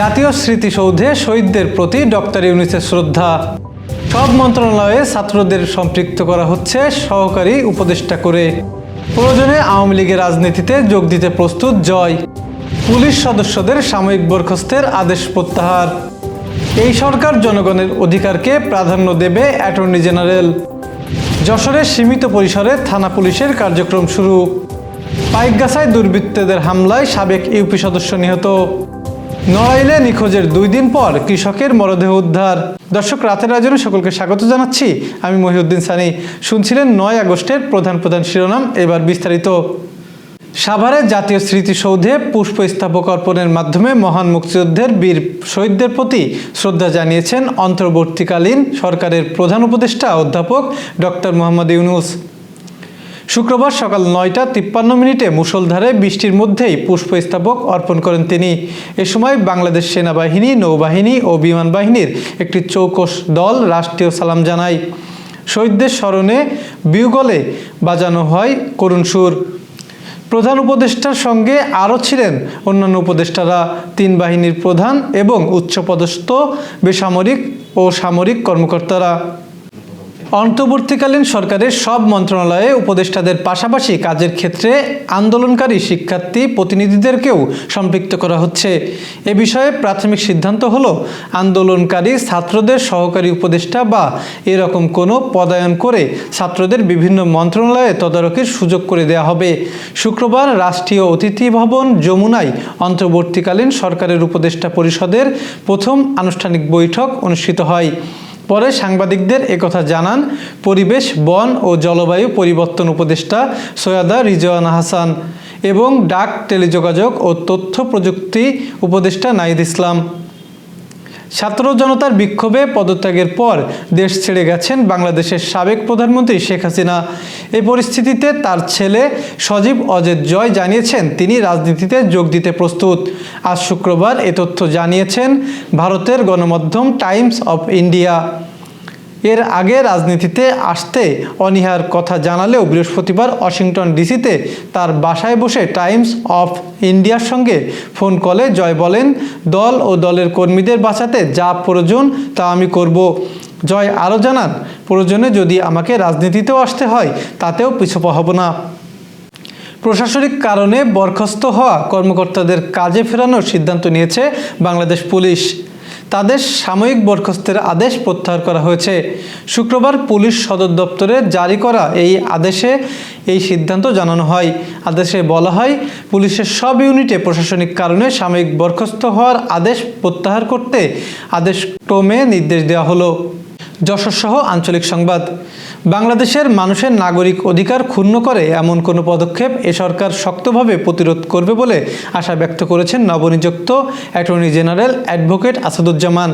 জাতীয় স্মৃতিসৌধে শহীদদের প্রতি ডক্টর ইউনিসের শ্রদ্ধা। সব মন্ত্রণালয়ে ছাত্রদের সম্পৃক্ত করা হচ্ছে সহকারী উপদেষ্টা করে। প্রয়োজনে আওয়ামী লীগের রাজনীতিতে যোগ দিতে প্রস্তুত জয়। পুলিশ সদস্যদের সাময়িক বরখাস্তের আদেশ প্রত্যাহার। এই সরকার জনগণের অধিকারকে প্রাধান্য দেবে অ্যাটর্নি জেনারেল। যশোরে সীমিত পরিসরে থানা পুলিশের কার্যক্রম শুরু। পাইকগাছায় দুর্বৃত্তদের হামলায় সাবেক ইউপি সদস্য নিহত। নড়াইলে নিখোঁজের দুই দিন পর কৃষকের মরদেহ উদ্ধার। দর্শক, রাতের আয়োজনে সকলকে স্বাগত জানাচ্ছি। আমি মহিউদ্দিন সানি। শুনছিলেন নয় আগস্টের প্রধান প্রধান শিরোনাম। এবার বিস্তারিত। সাভারে জাতীয় স্মৃতিসৌধে পুষ্পস্তবক অর্পণের মাধ্যমে মহান মুক্তিযুদ্ধের বীর শহীদদের প্রতি শ্রদ্ধা জানিয়েছেন অন্তর্বর্তীকালীন সরকারের প্রধান উপদেষ্টা অধ্যাপক ডক্টর মোহাম্মদ ইউনুস। শুক্রবার সকাল নয়টা তিপ্পান্ন মিনিটে মুষলধারে বৃষ্টির মধ্যেই পুষ্পস্তবক অর্পণ করেন তিনি। এ সময় বাংলাদেশ সেনাবাহিনী, নৌবাহিনী ও বিমান বাহিনীর একটি চৌকস দল রাষ্ট্রীয় সালাম জানায়। শহীদদের স্মরণে বিউগলে বাজানো হয় করুণ সুর। প্রধান উপদেষ্টার সঙ্গে আরও ছিলেন অন্যান্য উপদেষ্টারা। তিন বাহিনীর প্রধান এবং উচ্চপদস্থ, বেসামরিক ও সামরিক কর্মকর্তারা। অন্তর্বর্তীকালীন সরকারের সব মন্ত্রণালয়ে উপদেষ্টাদের পাশাপাশি কাজের ক্ষেত্রে আন্দোলনকারী শিক্ষার্থী প্রতিনিধিদেরকেও সম্পৃক্ত করা হচ্ছে। এ বিষয়ে প্রাথমিক সিদ্ধান্ত হল, আন্দোলনকারী ছাত্রদের সহকারী উপদেষ্টা বা এরকম কোনো পদায়ন করে ছাত্রদের বিভিন্ন মন্ত্রণালয়ে তদারকির সুযোগ করে দেওয়া হবে। শুক্রবার রাষ্ট্রীয় অতিথি ভবন যমুনায় অন্তর্বর্তীকালীন সরকারের উপদেষ্টা পরিষদের প্রথম আনুষ্ঠানিক বৈঠক অনুষ্ঠিত হয়। পরে সাংবাদিকদের একথা জানান পরিবেশ, বন ও জলবায়ু পরিবর্তন উপদেষ্টা সৈয়দা রিজওয়ান হাসান এবং ডাক টেলিযোগাযোগ ও তথ্য প্রযুক্তি উপদেষ্টা নাইদ ইসলাম। ছাত্র জনতার বিক্ষোভে পদত্যাগের পর দেশ ছেড়ে গেছেন বাংলাদেশের সাবেক প্রধানমন্ত্রী শেখ হাসিনা। এই পরিস্থিতিতে তার ছেলে সজীব অজিত জয় জানিয়েছেন তিনি রাজনীতিতে যোগ দিতে প্রস্তুত। আজ শুক্রবার এ তথ্য জানিয়েছেন ভারতের গণমাধ্যম টাইমস অফ ইন্ডিয়া। এর আগে রাজনীতিতে আসতে অনীহার কথা জানালেও বৃহস্পতিবার ওয়াশিংটন ডিসিতে তার বাসায় বসে টাইমস অফ ইন্ডিয়ার সঙ্গে ফোন কলে জয় বলেন, দল ও দলের কর্মীদের বাঁচাতে যা প্রয়োজন তা আমি করব। জয় আরও জানান, প্রয়োজনে যদি আমাকে রাজনীতিতেও আসতে হয়, তাতেও পিছপা হব না। প্রশাসনিক কারণে বরখাস্ত হওয়া কর্মকর্তাদের কাজে ফেরানোর সিদ্ধান্ত নিয়েছে বাংলাদেশ পুলিশ। তাদের সাময়িক বরখাস্তের আদেশ প্রত্যাহার করা হয়েছে। শুক্রবার পুলিশ সদর দপ্তরে জারি করা এই আদেশে এই সিদ্ধান্ত জানানো হয়। আদেশে বলা হয়, পুলিশের সব ইউনিটে প্রশাসনিক কারণে সাময়িক বরখাস্ত হওয়ার আদেশ প্রত্যাহার করতে আদেশ ক্রমে নির্দেশ দেওয়া হলো। যশোরসহ আঞ্চলিক সংবাদ। বাংলাদেশের মানুষের নাগরিক অধিকার ক্ষুণ্ণ করে এমন কোনো পদক্ষেপ এ সরকার শক্তভাবে প্রতিরোধ করবে বলে আশা ব্যক্ত করেছেন নবনিযুক্ত অ্যাটর্নি জেনারেল অ্যাডভোকেট আসাদুজ্জামান।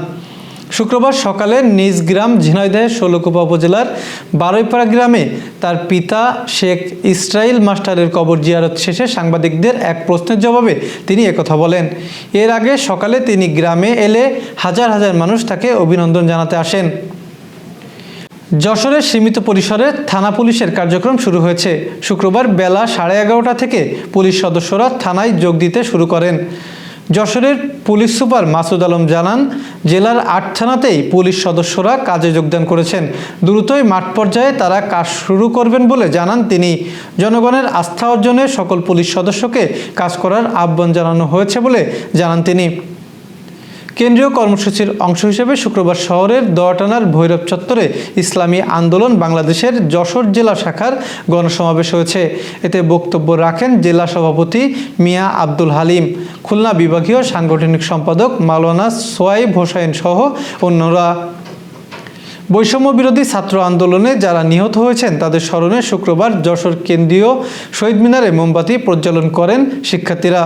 শুক্রবার সকালে নিজ গ্রাম ঝিনাইদহের ষোলকুপা উপজেলার বারৈপাড়া গ্রামে তার পিতা শেখ ইসরাইল মাস্টারের কবর জিয়ারত শেষে সাংবাদিকদের এক প্রশ্নের জবাবে তিনি একথা বলেন। এর আগে সকালে তিনি গ্রামে এলে হাজার হাজার মানুষ তাকে অভিনন্দন জানাতে আসেন। যশোরের সীমিত পরিসরে থানা পুলিশের কার্যক্রম শুরু হয়েছে। শুক্রবার বেলা সাড়ে এগারোটা থেকে পুলিশ সদস্যরা থানায় যোগ দিতে শুরু করেন। যশোরের পুলিশ সুপার মাসুদ আলম জানান, জেলার আট থানাতেই পুলিশ সদস্যরা কাজে যোগদান করেছেন। দ্রুতই মাঠ পর্যায়ে তারা কাজ শুরু করবেন বলে জানান তিনি। জনগণের আস্থা অর্জনে সকল পুলিশ সদস্যকে কাজ করার আহ্বান জানানো হয়েছে বলে জানান তিনি। কেন্দ্রীয় কর্মসূচির অংশ হিসেবে শুক্রবার শহরের দয়াটানার ভৈরব চত্বরে ইসলামী আন্দোলন বাংলাদেশের যশোর জেলা শাখার গণসমাবেশ হয়েছে। এতে বক্তব্য রাখেন জেলা সভাপতি মিয়া আব্দুল হালিম, খুলনা বিভাগীয় সাংগঠনিক সম্পাদক মাওলানা সোয়াইব হোসাইন সহ অন্যরা। বৈষম্য বিরোধী ছাত্র আন্দোলনে যারা নিহত হয়েছেন তাদের স্মরণে শুক্রবার যশোর কেন্দ্রীয় শহীদ মিনারে মোমবাতি প্রজ্বলন করেন শিক্ষার্থীরা।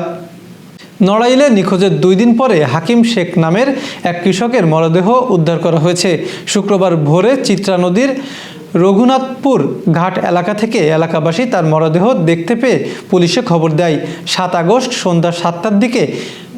নড়াইলে নিখোঁজের দুই দিন পরে হাকিম শেখ নামের এক কৃষকের মরদেহ উদ্ধার করা হয়েছে। শুক্রবার ভোরে চিত্রা নদীর রঘুনাথপুর ঘাট এলাকা থেকে এলাকাবাসী তার মরদেহ দেখতে পেয়ে পুলিশে খবর দেয়। সাত আগস্ট সন্ধ্যা সাতটার দিকে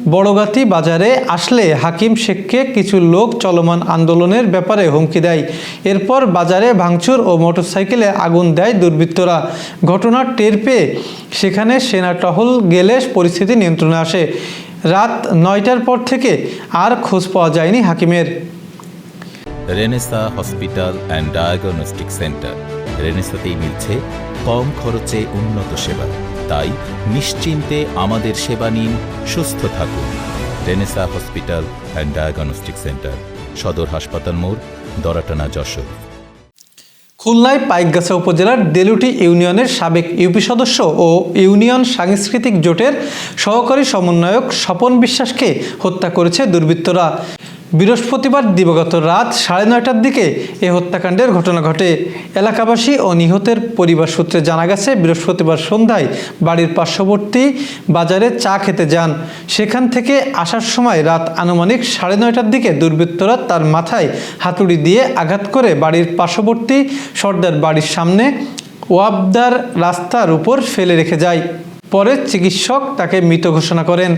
বড়গাতি বাজারে আসলে হাকিম শেখকে কিছু লোক চলমান আন্দোলনের ব্যাপারে হুমকি দেয়। এরপর বাজারে ভাঙচুর ও মোটরসাইকেলে আগুন দেয় দুর্বৃত্তরা। ঘটনার টের পেয়ে সেখানে সেনা টহল গেলে পরিস্থিতি নিয়ন্ত্রণে আসে। রাত নয়টার পর থেকে আর খোঁজ পাওয়া যায়নি হাকিমের। Renaissance hospital and diagnostic centre. রেনেসাতেই মিলছে কম খরচে উন্নত সেবা। তাই নিশ্চিন্তে আমাদের সেবা নিন, সুস্থ থাকুন। Renaissance hospital and diagnostic centre সদর হাসপাতাল মোড়, দরাটানা, যশোর। খুলনায় পাইকগাছা উপজেলার দেলুটি ইউনিয়নের সাবেক ইউপি সদস্য ও ইউনিয়ন সাংস্কৃতিক জোটের সহকারী সমন্বয়ক স্বপন বিশ্বাসকে হত্যা করেছে দুর্বৃত্তরা। বৃহস্পতিবার দিবাগত রাত সাড়ে নয়টার দিকে এ হত্যাকাণ্ডের ঘটনা ঘটে। এলাকাবাসী ও নিহতের পরিবার সূত্রে জানা গেছে, বৃহস্পতিবার সন্ধ্যায় বাড়ির পার্শ্ববর্তী বাজারে চা খেতে যান। সেখান থেকে আসার সময় রাত আনুমানিক সাড়ে নয়টার দিকে দুর্বৃত্তরা তার মাথায় হাতুড়ি দিয়ে আঘাত করে বাড়ির পার্শ্ববর্তী সর্দার বাড়ির সামনে ওয়াবদার রাস্তার উপর ফেলে রেখে যায়। পরে চিকিৎসক তাকে মৃত ঘোষণা করেন।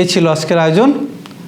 এই ছিল আজকের আয়োজন।